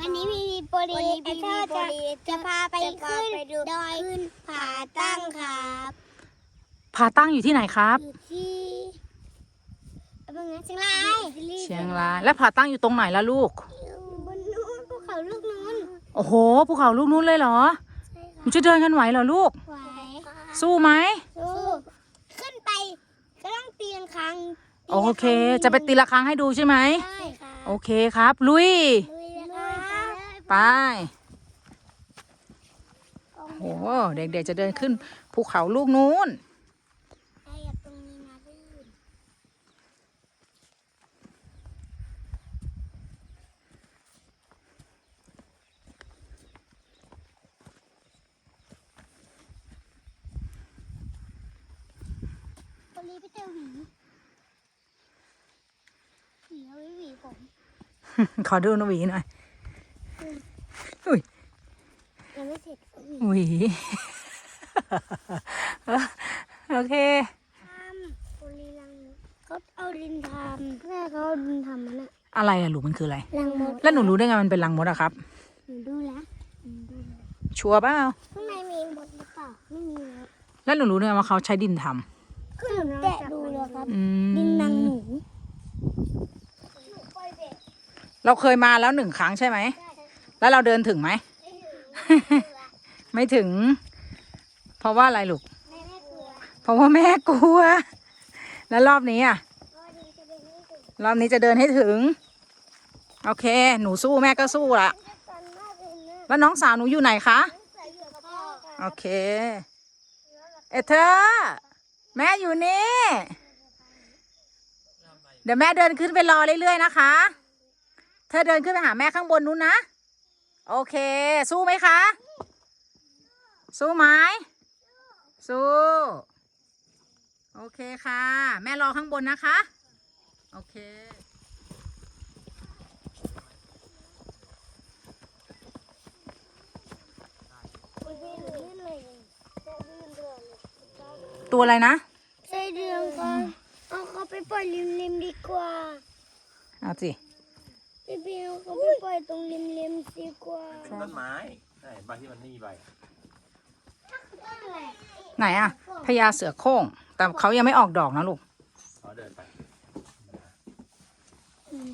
วันนี้พีพีโปรดีวันนี้แอพีนพีเธอร์โปรจะดีจะพาไปจะพาขึ้นไปดูดอยผาตั้งครับผาตั้งอยู่ที่ไหนครับอยู่ที่เอาเป็นไงเชียงรายเชียงรายและผาตั้งอยู่ตรงไหนล่ะลูกอยู่บนนู้นภูเขาลูกนู้นโอ้โหภูเขาลูกนู้นเลยเหรอใช่หนูจะเดินกันไหวเหรอลูกไหวสู้ไหมสู้ขึ้นไปก็ต้องตีลังครั้งโอเค จะไปตีละครั้งให้ดูใช่ไหมใช่ค่ะโอเคครับ ลุยลุยเลยครับ ไปโอ้โหเด็กๆจะเดินขึ้นภูเขาลูกนู้นใช่อย่าตรงนี้นะลื่นคนนี้พี่เจอหวีหวีเอาไว้หวีผม ขอดูหนหวีหน่อย อุ้ย ยังไม่เสร็จหวี หวี โอเคทำคนนี้ลังเขาเอาดินทำแม่เขาเอาดินทำมันอะอะไรอะลูกมันคืออะไรลังมดแล้วหนูรู้ได้ไงมันเป็นรังมดอะครับ หนูดูแล้วหนูดูแล้วชัวร์เปล่าข้างในมีมดหรือเปล่าไม่มีแล้วแล้วหนูรู้ได้ไงว่าเขาใช้ดินทำคือหนูแกะดูแล้วครับ อืมดินนางหนูเราเคยมาแล้วหนึ่งครั้งใช่ไหม แล้วเราเดินถึงไหม ไม่ถึง เพราะว่าอะไรลูกแม่แม่กลัวเพราะว่าแม่กลัว แล้วรอบนี้อะก็ดินจะเป็นไม่ถึงรอบนี้จะเดินให้ถึง โอเค หนูสู้แม่ก็สู้ละกันมากเลยนะแล้วน้องสาวหนูอยู่ไหนคะใส่เหยื่อกับพ่อโอเค เอเธอร์แม่อยู่นี่ เดี๋ยวแม่เดินขึ้นไปรอเรื่อยๆนะคะ เธอเดินขึ้นไปหาแม่ข้างบนนู้นนะ โอเค สู้ไหมคะ สู้ไหมสู้ โอเคค่ะ แม่รอข้างบนนะคะ โอเคคุณพี่หนูลื่นเลยจะลื่นเลยตัวอะไรนะใส่เดืองก็เอาเขาไปปล่อยริมริมๆดีกว่า เอาสิพี่พี่เอาเขาไปปล่อยตรงริมริมๆดีกว่าต้นไม้ใช่ใบที่มันนี่ใบ ไหนอะพญาเสือโคร่ง แต่เขายังไม่ออกดอกนะลูกเขาเดินไป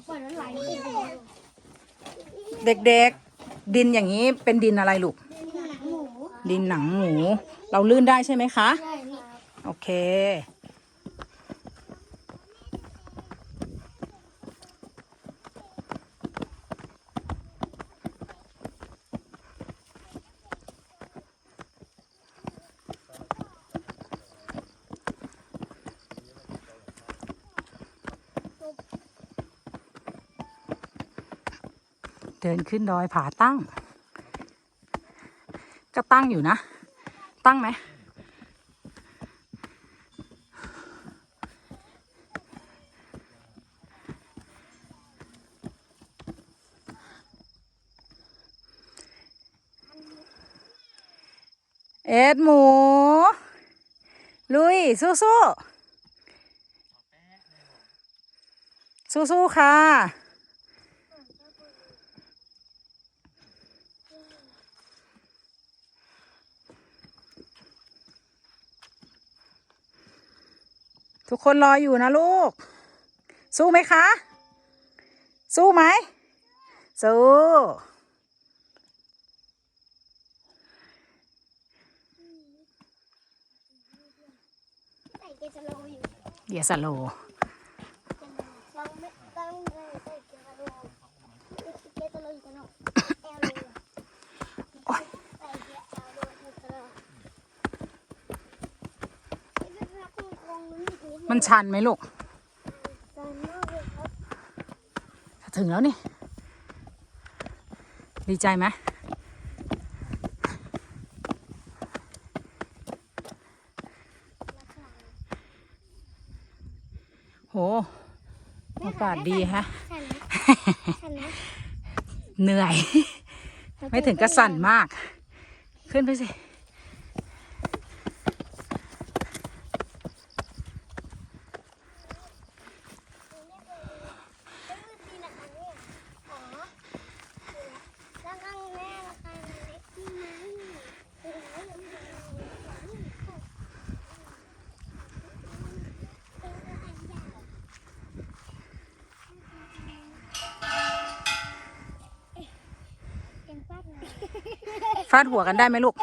ปล่อยแล้วไหลไปเลยเด็กๆ ดินอย่างนี้เป็นดินอะไรลูก หนังหมูดินหนังหมู เราลื่นได้ใช่ไหมคะ ใช่นี่โอเค เดินขึ้นดอยผาตั้ง ก็ตั้งอยู่นะ ตั้งไหมเอ็ดหมู ลุย สู้สู้สู้สู้ๆค่ะ คนรออยู่นะลูก สู้ไหมคะ สู้ไหม สู้ใส่เกสโลอยู่เดียสโล เราไม่ต้องเลยใส่เกสโลเกสโลอยู่กันหรอกแอลเลยใส่เกสโลอยู่กันหรอกไอ้เรื่องรัก มันคงมันอีกนิดนึงมันชันไหมลูกจันมากเลยครับถึงแล้วนี่ ดีใจไหมโหอากาศดีฮะฉันนะฉันนะเหนื่อย ไม่ถึงกระสั่นมาก ขึ้นไปสิ ฟาดหัวกันได้ไหมลูก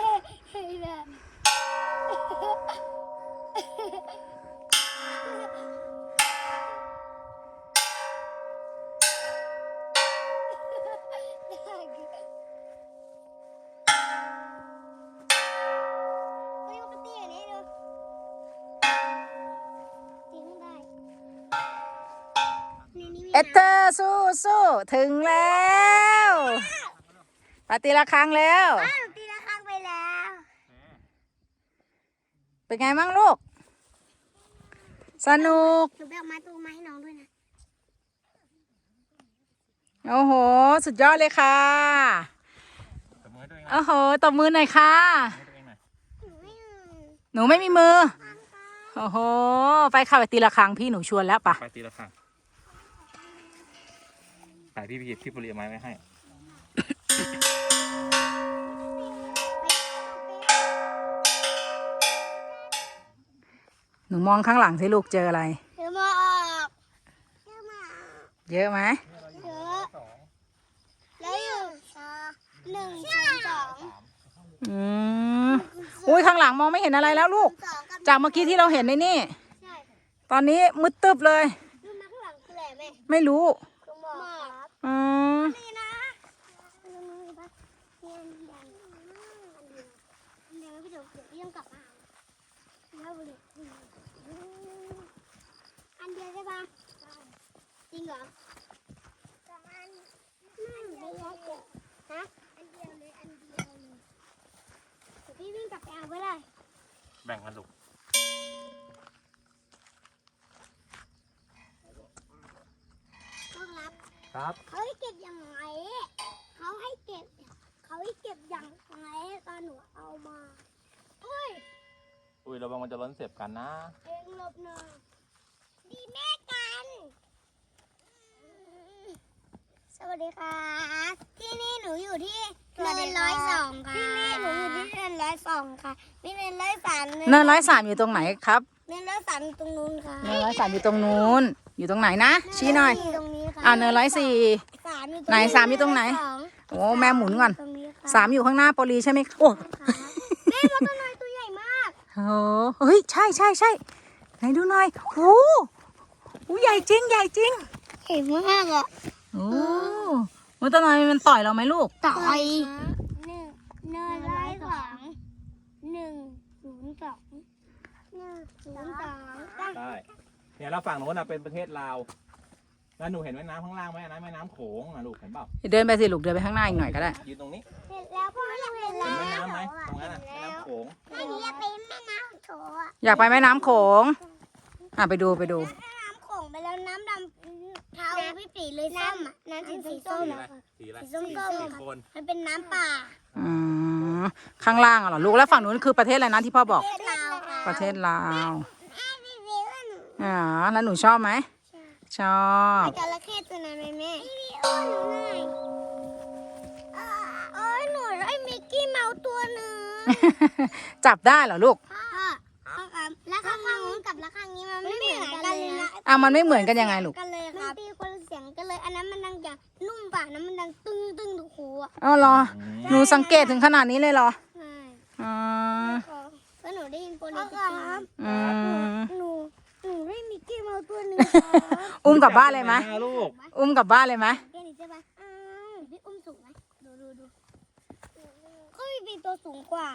เอสเตอร์สู้สู้ถึงแล้วปาตีละครั้งแล้ว อ้าวตีละครั้งไปแล้ว เป็นไงบ้างลูก สนุก หนูไปเอามาตูมาให้น้องด้วยนะ โอ้โห สุดยอดเลยค่ะ ตบมือให้ตัวเองหน่อยโอ้โห ตบมือหน่อยค่ะให้ตัวเองหน่อยหนูไม่เอาหนูไม่มีมือทางไปโอ้โห ไปค่ะไปตีละครั้งพี่หนูชวนแล้วปะ ไปตีละครั้งไปพี่พี่พี่ปุริเอาไม้ไว้ให้ หนูมองข้างหลังสิลูกเจออะไรเดี๋ยวมาออกเดี๋ยวมาเยอะไหมเยอะแล้วอยู่หนึ่งศูนย์สองอืมอุ้ยข้างหลังมองไม่เห็นอะไรแล้วลูก สองกับจากเมื่อกี้ที่เราเห็นในนี่ ใช่ตอนนี้มืดตึบเลย ดูมาข้างหลังคืออะไรแม่ไม่รู้คือหมอกครับอืมนี่นะดูมือปะเนี่ยอันเดียวอันเดียวอันเดียวไม่เดี๋ยวเดี๋ยวพี่ต้องกลับมาเอา แล้วบุหรี่อันเดียวใช่ปะจริงเหรอสองอันไม่ไม่แยกเลยฮะอันเดียวเลยอันเดียวเลยเดี๋ยวพี่วิ่งกลับไปเอาก็ได้แบ่งกันลูกต้องรับครับเขาให้เก็บยังไงเขาให้เก็บเขาให้เก็บยังไงตอนหนูเอามาเฮ้ย อุ้ยระวังมันจะล้นเสียบกันนะ เองหลบหน่อยดีแม่กัน สวัสดีค่ะ ที่นี่หนูอยู่ที่เนินร้อยสองค่ะ ที่นี่หนูอยู่ที่เนินร้อยสองค่ะนี่เนินร้อยสามเนินร้อยสามอยู่ตรงไหนครับเนินร้อยสามอยู่ตรงนู้นค่ะเนินร้อยสามอยู่ตรงนู้น อยู่ตรงไหนนะ ชี้หน่อยตรงนี้ค่ะอ่าเนินร้อยสี่ สามอยู่ตรงไหนสามอยู่ตรงไหน สองโอ้แม่หมุนก่อนตรงนี้ค่ะสามอยู่ข้างหน้าโปลีใช่ไหมโอ้ค่ะแม่มดตัวน้อยตัวใหญ่มาก โหเฮ้ยใช่ใช่ใช่ไหนดูหน่อยโอ้โหใหญ่จริงใหญ่จริงใหญ่มากอะโอ้มันตัวน้อยมันต่อยเราไหมลูก ต่อยหนึ่งเนินร้อยสองหนึ่งศูนย์สองหนึ่งศูนย์สองตั้งได้เนี่ยเราฝั่งโน้นน่ะเป็นประเทศลาว แล้วหนูเห็นแม่น้ำข้างล่างไหมอันนั้นแม่น้ำโขงนะลูกเห็นเปล่าเดินไปสิลูกเดินไปข้างหน้าอีกหน่อยก็ได้ ยืนตรงนี้เสร็จแล้วพ่อเราเห็นเห็แล้นวแม่น้ำไหมตรงนั้นน่ะแม่น้ำโขงอันนี้เป็นแม่น้ำโถอะอยากไปแม่น้ำโขงอะไปดูไปดูแม่น้ำโขงไปแล้วน้ำดำเทาพี่ปีเลยส้มอะน้ำสีสีส้มสีอะไรสีสีอะไรส้มส้มโคนมันเป็นน้ำป่าอืมข้างล่างอะเหรอลูกแล้วฝั่งนู้นคือประเทศอะไรนะที่พ่อบอกประเทศลาวค่ะประเทศลาวแม่พี่วิวหนู อ๋อ แล้วหนูชอบไหม ชอบไอ้จระเข้ตัวนั้นไหมแม่พี่วิวหนูหน่อยเอ้ยหนูได้มิกกี้เมาส์ตัวหนึ่งจับได้เหรอลูกพ่อพ่อครับแล้วข้างนู้นกับแล้วข้างนี้มันไม่เหมือนกันเลยนะอะมันไม่เหมือนกันยังไงลูกกันเลยครับมันตีคนละเสียงกันเลย อันนั้นมันดังอย่างนุ่มป่ะอันนั้นมันดังตึ้งตึ้งถูกหูอะอ๋อเหรอหนูสังเกตถึงขนาดนี้เลยเหรอใช่อ๋อ ก็หนูได้ยินโปรลิติครับ อืม หนูหนูได้มิกกี้เมาส์ตัวหนึ่ง อุ้มกลับบ้านเลยไหมลูกอุ้มกลับบ้านเลยไหมแค่นี้ใช่ปะอ้าวพี่อุ้มสูงไหมดูดูดูก็มีปีตัวสูงกว่า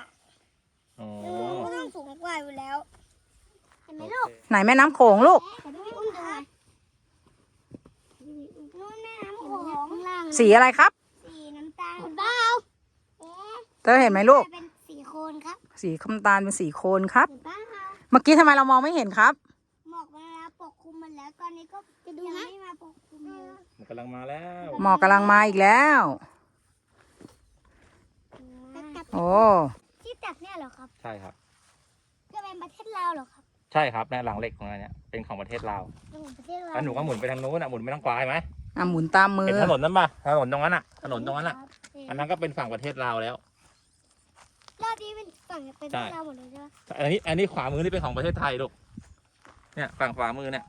อ้หนูก็ต้องสูงกว่าอยู่แล้วเห็นไหมลูกไหนแม่น้ำโขงลูกแต่พี่อุ้มดูไหมนู่นแม่น้ำโขงข้างล่างสีอะไรครับ สีน้ำตาลเปล่าเอ๊ะเธอเห็นไหมลูกเป็นสีโคนครับ สีคำตาลเป็นสีโคนครับ เมื่อกี้ทำไมเรามองไม่เห็นครับ แล้วตอนนี้ก็จะดูไม่มาปกคลุมเลยมันกำลังมาแล้วหมอกกำลังมาอีกแล้ว โอ้ที่ตักเนี่ยเหรอครับใช่ครับ จะเป็นประเทศลาวเหรอครับ ใช่ครับเนี่ยหลังเหล็กตรงนั้นเนี่ยเป็นของประเทศลาวจะเป็นประเทศลาวแล้วหนูก็หมุนไปทางนู้นอะหมุนไปทางขวาเห็นไหมอะหมุนตามมือเห็นถนนนั้นป่ะถนนตรงนั้นอะถนนตรงนั้นอะ อันนั้นก็เป็นฝั่งประเทศลาวแล้วรอบนี้เป็นฝั่งเป็นประเทศลาวหมดเลยใช่ไหมอันนี้อันนี้ขวามือนี่เป็นของประเทศไทยลูกเนี่ยฝั่งขวามือเนี่ย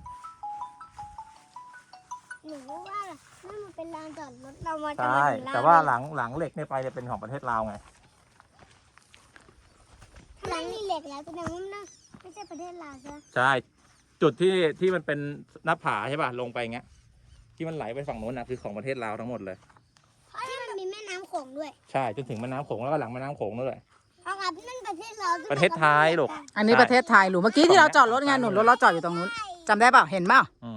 หนูว่านั่นมันเป็นลานจอดรถเรามาจะใช่มาถึงลานแต่ว่าหลังหลังเหล็กเนี่ยไปเนี่ยเป็นของประเทศลาวไงเหล็กแล้วแสดงว่ามันน่าไม่ใช่ประเทศลาวใช่ไหมใช่ จุดที่ที่มันเป็นหน้าผาใช่ป่ะลงไปอย่างเงี้ย ที่มันไหลไปฝั่งโน้นนะคือของประเทศลาวทั้งหมดเลย ที่มันมีแม่น้ำโขงด้วยใช่จนถึงแม่น้ำโขงแล้วก็หลังแม่น้ำโขงด้วย เอาครับนั่นประเทศลาวประเทศไทยลูก อันนี้ประเทศไทยหรือเมื่อกี้ที่เราจอดรถไงหนุนรถเราจอดอยู่ตรงนู้นจำได้เปล่าเห็นเปล่าอืม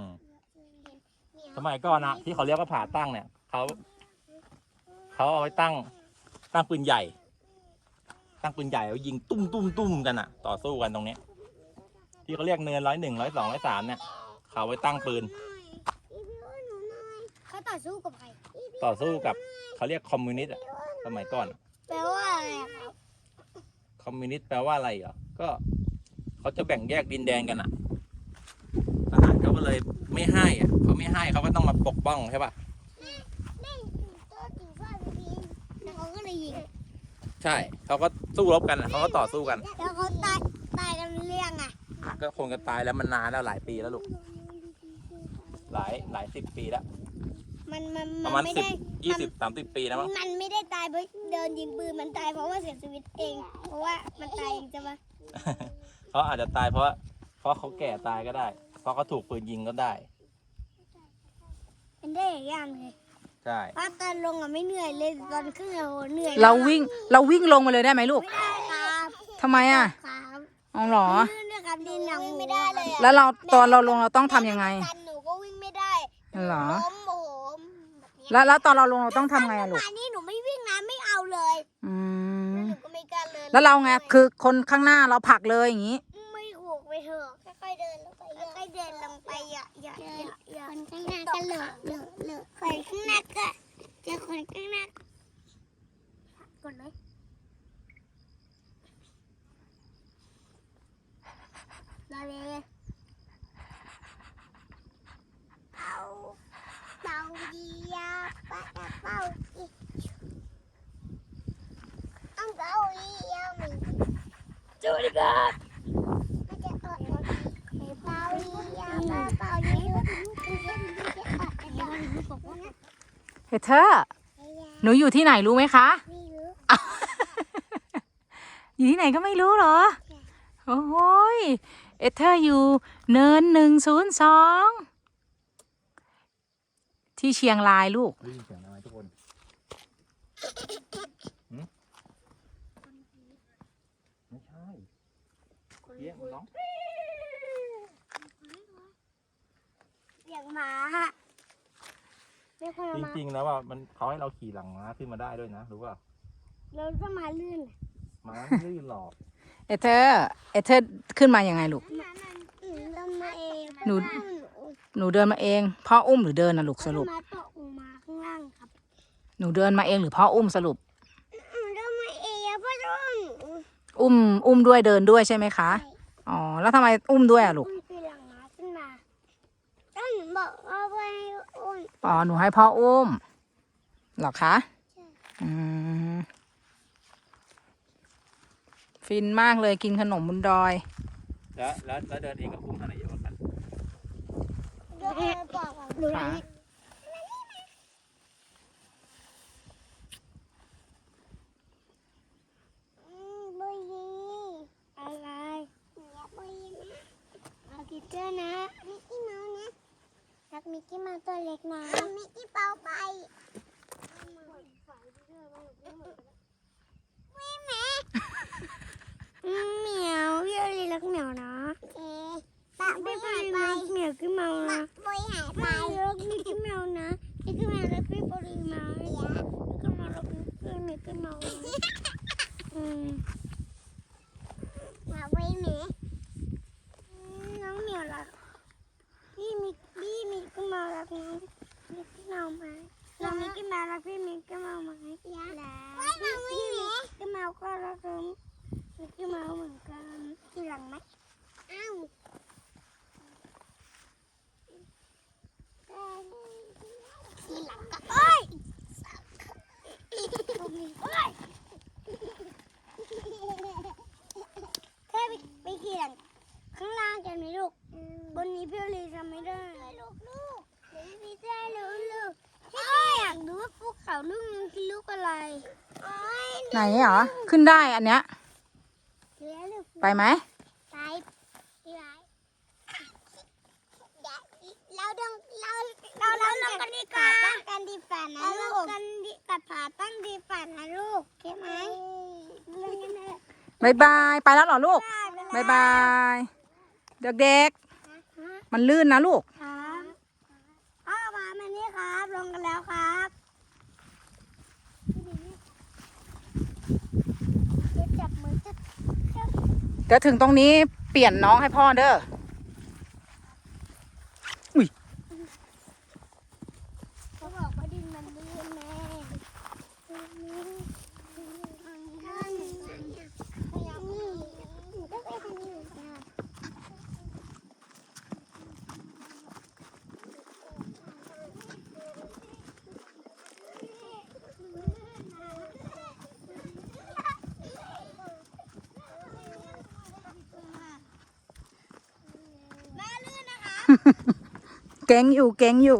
สมัยก่อนนะที่เขาเรียกว่าผาตั้งเนี่ยเขาเขาเอาไว้ตั้ง ตั้งปืนใหญ่ ตั้งปืนใหญ่เอายิงตุ้มตุ้มตุ้มกันอะต่อสู้กันตรงเนี้ยที่เขาเรียกเนินร้อยหนึ่งร้อยสองร้อยสามเนี่ย เขาเอาไว้ตั้งปืน เขาต่อสู้กับใครต่อสู้กับเขาเรียกคอมมิวนิสต์อะสมัยก่อน แปลว่าอะไรอะครับ คอมมิวนิสต์แปลว่าอะไรเหรอก็เขาจะแบ่งแยกดินแดนกันอะทหารเขาก็เลยไม่ให้อะ เขาไม่ให้เขาก็ต้องมาปกป้องใช่ป่ะได้ตัวตีฟ้าพีแล้วเขาก็เลยยิงใช่เขาก็สู้รบกันอะเขาก็ต่อสู้กัน แล้วเขาตายตายกันเรื่องอะก็คงจะตายแล้วมันนานแล้วหลายปีแล้วลูก หลายหลายสิบปีแล้วมันมันปมัระนมาณไม่สิบได้ยี่สิบสามสิบปีแล้วมั้งมันไม่ได้ตายเพราะเดินยิงปืนมันตายเพราะว่าเสียชีวิตเอง เพราะว่ามันตายเองใช่ปะเขาอาจจะตายเพราะเพราะเขาแก่ตายก็ได้ เพราะเขาถูกปืนยิงก็ได้ เป็นได้อย่างเลยใช่เพราะตอนลงอะไม่เหนื่อยเลยตอนขึ้นอะโหเหนื่อยเราวิ่งเราวิ่งลงมาเลยได้ไหมลูกไม่ได้ครับทำไมอะครับอ๋อเหรอ ลื่นด้วยครับดินหนังไม่ได้เลยอะแล้วเราตอนเราลงเราต้องทำยังไงกันหนูก็วิ่งไม่ได้เหรอ ล้มโอ้โหแบบเนี้ยแล้วแล้วตอนเราลงเราต้องทำไงอะลูกมานี่หนูไม่วิ่งนะไม่เอาเลยอืม หนูก็ไม่กล้าเลยแล้วเราไงคือคนข้างหน้าเราผลักเลยอย่างนี้ ไม่ถูกไปเถอะค่อยๆเดินลงไปค่อยๆเดินลงไปอย่ คนข้างหน้าก็เหลอะเหลอะเหลอะคนข้างหน้าก็เจอคนข้างหน้ากดเลยรอเลยเป่าเป่าดียาปะกระเป๋าอีต้องเป่าดียามีสวัสดีครับมันจะอดอดเป่าดียาปะเป่าดี เฮเธอร์หนูอยู่ที่ไหนรู้ไหมคะ ไม่รู้อยู่ที่ไหนก็ไม่รู้เหรอ โอ้โหยเอเธอร์อยู่เนินหนึ่งศูนย์สองที่เชียงรายลูกได้ยินเสียงอะไรทุกคนหืมไม่ใช่เพี้ยมันร้องเสียงหมา ไม่คนจเอามาริงๆแล้วว่ามันเขาให้เราขี่หลังม้าขึ้นมาได้ด้วยนะรู้ป่ะแล้วถ้ามาลื่นม้าไม่ลื่นหรอกเอเธอร์เอเธอร์ขึ้นมายังไงลูกมามันเรามาเองหนู หนูเดินมาเอง พ่ออุ้มหรือเดินนะลูกสรุป มาตกลงมาข้างล่างครับหนูเดินมาเองหรือพ่ออุ้มสรุปเรามาเองพ่อรุ่นอุ้มอุ้มด้วยเดินด้วยใช่ไหมคะ อ๋อ แล้วทำไมอุ้มด้วยอะลูก อุ้มคือหลังมาขึ้นมาต้นบอกว่าไป อุ้มอ๋อหนูให้พ่ออุ้มเหรอคะอืมฟินมากเลยกินขนมบนดอย แล้วแล้วแล้วเดินเองกับอุ้มอะไรเยอะกว่ากันเดี๋ยวเอาปากหนู ค่ะ อืมบุยยีอะไรเนี่ยบุยยีนะเอาคิดเจอร์นะมิกกี้เมาส์นะรักมิกกี้เมาส์ตัวเล็กนะมิกกี้เปาไปวิ่งแม่เหมียวพี่อลีรักเหมียวนะเอ๊ะปะบุยหายไปเหมียวกี้เมานะบุยหายไปรักมิกกี้เมาส์นะมิกกี้เมาส์รักพี่บริมามิกกี้เมาส์รักมิกกี้เมาส์นะอืม มาไว้ไหมน้องเหมียวรักพี่มิกพี่มิกกี้เมารักน้องมิกกี้เมาไหมน้องมิกกี้เมารักพี่มิกกี้เมาไหมรักพี่มิกกี้เมาก็รักน้อง เมาเหมือนกันทีหลังไหมอ้าวทีหลังก็เอ้ยเอ้ยแค่ไปไปเขียนข้างล่างกันไหมลูกบนนี้พี่ลีทำไม่ได้ลูกลูกเดี๋ยวพี่ได้ลูกลูกพี่อยากดูว่าภูเขาลูกนึงคือลูกอะไรไหนเหรอ ขึ้นได้อันเนี้ย ไปไหมไปพี่ไรเราดองเราเราเราลงกันดีกว่าตั้งกันดีฝันนะลูกกันดีกับผาตั้งดีฝันนะลูกเข้าไหมบายบายไปแล้วเหรอลูกไปบายบายเด็กๆมันลื่นนะลูก ครับอ้าวมามานี่ครับ ลงกันแล้วครับจะจับมือจะจะ เดี๋ยวถึงตรงนี้เปลี่ยนน้องให้พ่อเด้อ เขาบอกว่าดินมันลื่นแม่ก็ไปทางนี้เหมือนกัน แม่ลื่ นนะคะเก่งอยู่เก่งอยู่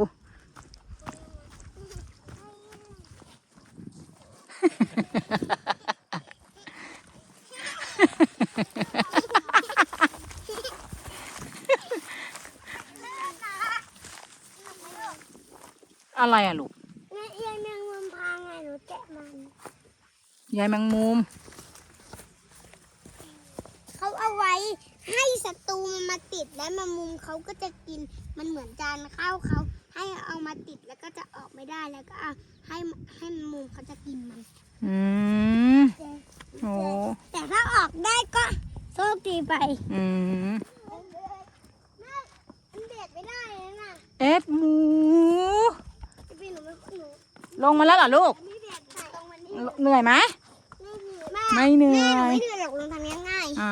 อะไรอะลูกแม่เอียงแมงมุมพังไงหนูแกะมัน ยายแมงมุม เขาเอาไว้ให้ศัตรูมันมาติดและแมงมุมเขาก็จะ กิน มันเหมือนจานข้าวเขาให้เอามาติดแล้วก็จะออกไม่ได้แล้วก็เอาให้ให้แมงมุมเขาจะกินมันอืมโอ้แต่ถ้าออกได้ก็โชคดีไป อืมแม่มันเด็ดไม่ได้เลยนะเอ็ดหมูพี่พี่หนูไม่หนูลงมาแล้วเหรอลูก ไม่เด็ดใส่ตรงวันนี้เหนื่อยไหมไม่เหนื่อยแม่ไม่เหนื่อยแม่หนูไม่เหนื่อยหรอกลงทางนี้ง่ายอ่า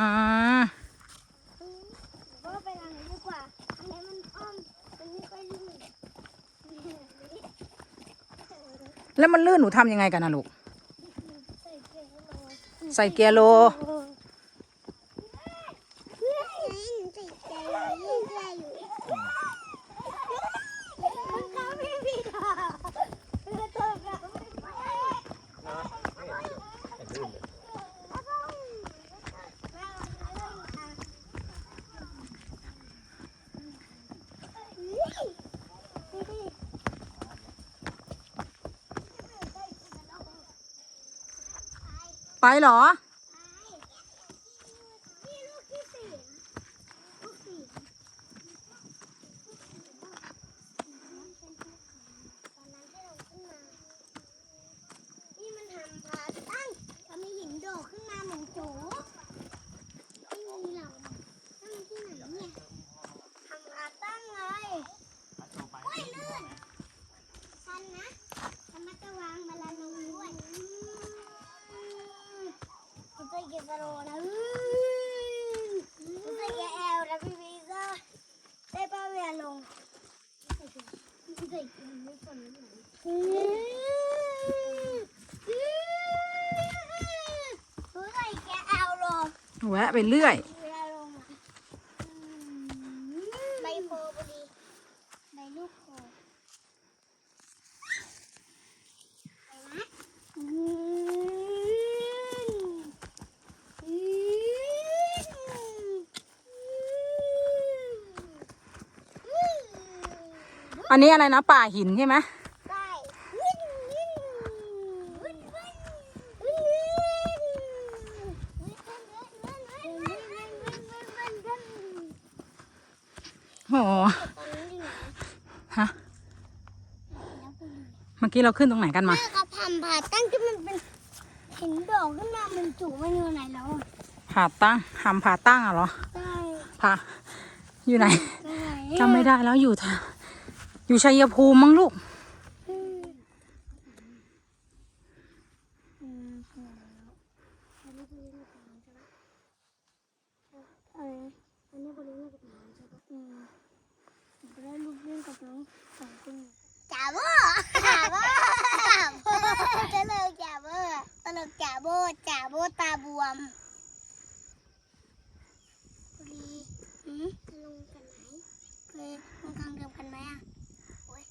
ก็ไปทางนี้ดีกว่าอันนี้มันอ้อมมันไม่ค่อยลื่น แล้วมันลื่นหนูทำยังไงกันนะลูก ใส่เกลือโรยใส่เกียร์โล เพื่อนใส่เกลือโรยเรื่อยๆอยู่เขาไม่ผิดหรอกเพื่อนเธอก็ไม่ไป ไปเหรอ นี่ลูกที่สี่ลูกสี่ตอนนั้นที่เราขึ้นมา นี่มันทำพาตั้งแล้วมีหินโดดขึ้นมาเหมือนโจไม่มีหรอกตั้งที่ไหนเนี่ยทำพาตั้งเลยโอ้ยลื่นชันนะระมัดระวังเวลาลงด้วยคุณจะเก็บกระโดดนะคุณจะเก็บแอลนะพี่พีเซอร์ได้ป่ะเวลาลงคุณจะเก็บไม่สนเลย รู้ใส่แกเอาลง แวะไปเรื่อย เวลาลงอะใบโพพอดีใบลูกโพไปนะอืมอืมอืม อันนี้อะไรนะป่าหินใช่ไหม โอ้โหตอนนี้อยู่ไหนฮะเมื่อกี้เราขึ้นตรงไหนกันมาแม่ก็พันผ่าตั้งที่มันเป็นเห็นดอกขึ้นมามันจุกมันอยู่ไหนแล้วอะผ่าตั้งทำผ่าตั้งอะเหรอได้ผ่าอยู่ไหนได้จำไม่ได้แล้วอยู่ทะอยู่ชัยภูมิมั้งลูก โบจ่าโบตาบวมปลงกันไหนเคยลงกลางเดิมกันไหมอะโอ้ย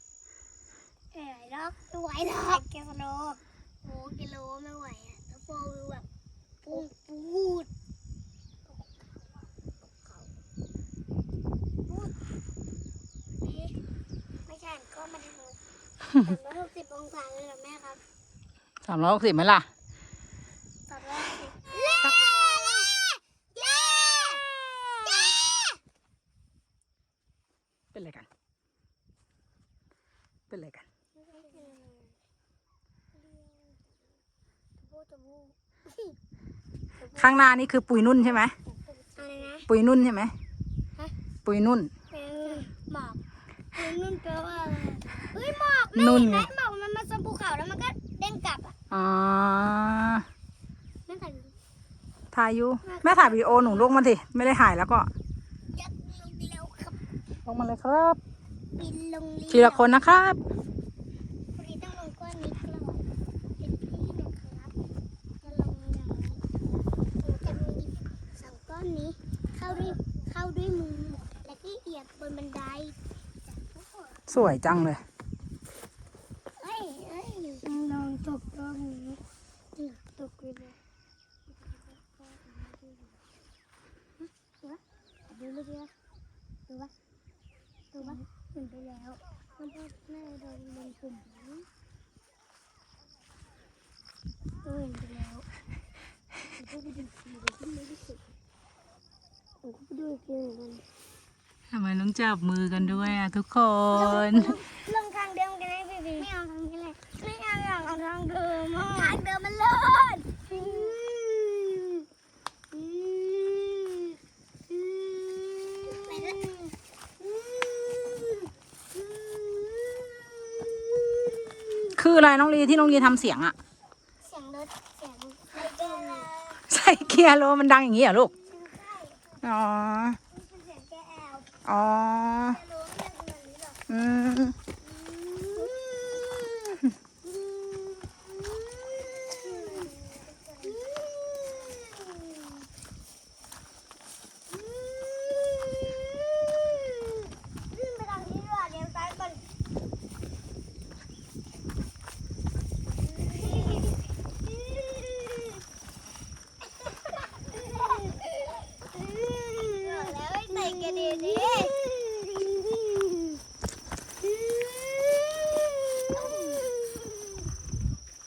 ไม่ไหวหรอกไม่ไหวหรอกกิโลโอ้กิโลไม่ไหวอะแล้วโฟวิแบบปุ้งปูดไม่ใช่ก็มาทางสามร้อยหกสิบองศาเลยเหรอแม่ครับสามร้อยหกสิบไหมล่ะ เย้เย้เป็นอะไรกัน เป็นอะไรกันข้างหน้านี่คือปุยนุ่นใช่ไหมอะไรนะปุยนุ่นใช่ไหมฮะปุยนุ่นเป็นหมอกเป็นนุ่นแปลว่าอะไรเฮ้ยหมอกนุ่นแม่ไงหมอกมันมาซบภูเขาแล้วมันก็เด้งกลับอะอ๋อแม่ใส่ ถ่ายอยู่แม่ถ่ายวีดีโอหนูลงมาสิไม่ได้ถ่ายแล้วก็ยัดลงเร็วครับลงมาเลยครับบินลงเร็วทีละคนนะครับพอดีต้องลงก้อนนี้ครับเป็นพี่นะครับจะลงอย่างนี้มันจะมีสองก้อนนี้ เข้าด้วยเข้าด้วยมือแล้วก็เหยียบบนบันไดสวยจังเลย เอ้ยเอ้ยลองตกลงนี้ตกเลยดูเลยดูดูวะดูวะถึงไปแล้วมันก็แม่โดนบนกลุ่มนี้ตัวเห็นไปแล้วผมก็ไปดูทีเดียวที่ไม่ได้สุดผมก็ไปดูอีกทีเหมือนกัน ทำไม ต้องจับมือกันด้วยอะทุกคน ลงทางเดิมกันไหมพี่บีไม่เอาทางนี้เลยไม่เอาอยากเอาทางเดิมอะทางเดิมมันเลิศไปละคืออะไรน้องลีที่น้องลีทำเสียงอะเสียงรถเสียงไฟเดิน ใส่เกียร์โลมันดังอย่างนี้เหรอลูกใช่อ๋อ อ๋อแกรู้เรื่องแบบนี้หรออืม ขึ้นไปทางนี้ด้วยเลี้ยวซ้ายก่อนแล้วให้ใส่กระเด็นดิ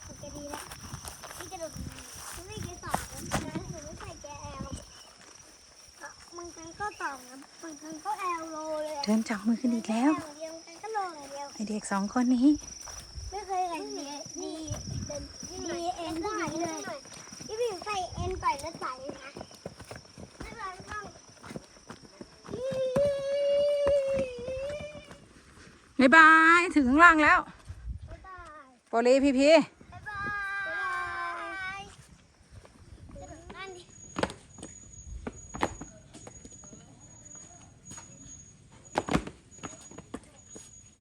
โอเคดีแล้วนี่กระโดดไม่เกสองนะหนูไม่ใส่แกแอลบางครั้งก็สองนะบางครั้งก็แอลโล เลยอะเดินจับมือกันอีกแล้วเดียวกันก็โลอย่างเดียวไอเด็กสองคนนี้ ไม่เคยเห็นดีดีดีเอ็นผู้หญิงเลยพี่ผิวใส่เอ็นปล่อยแล้วใส่นะไม่เป็นไรไม่ต้องบ๊ายบาย ถึงข้างล่างแล้วบ๊ายบายโปลีพีพี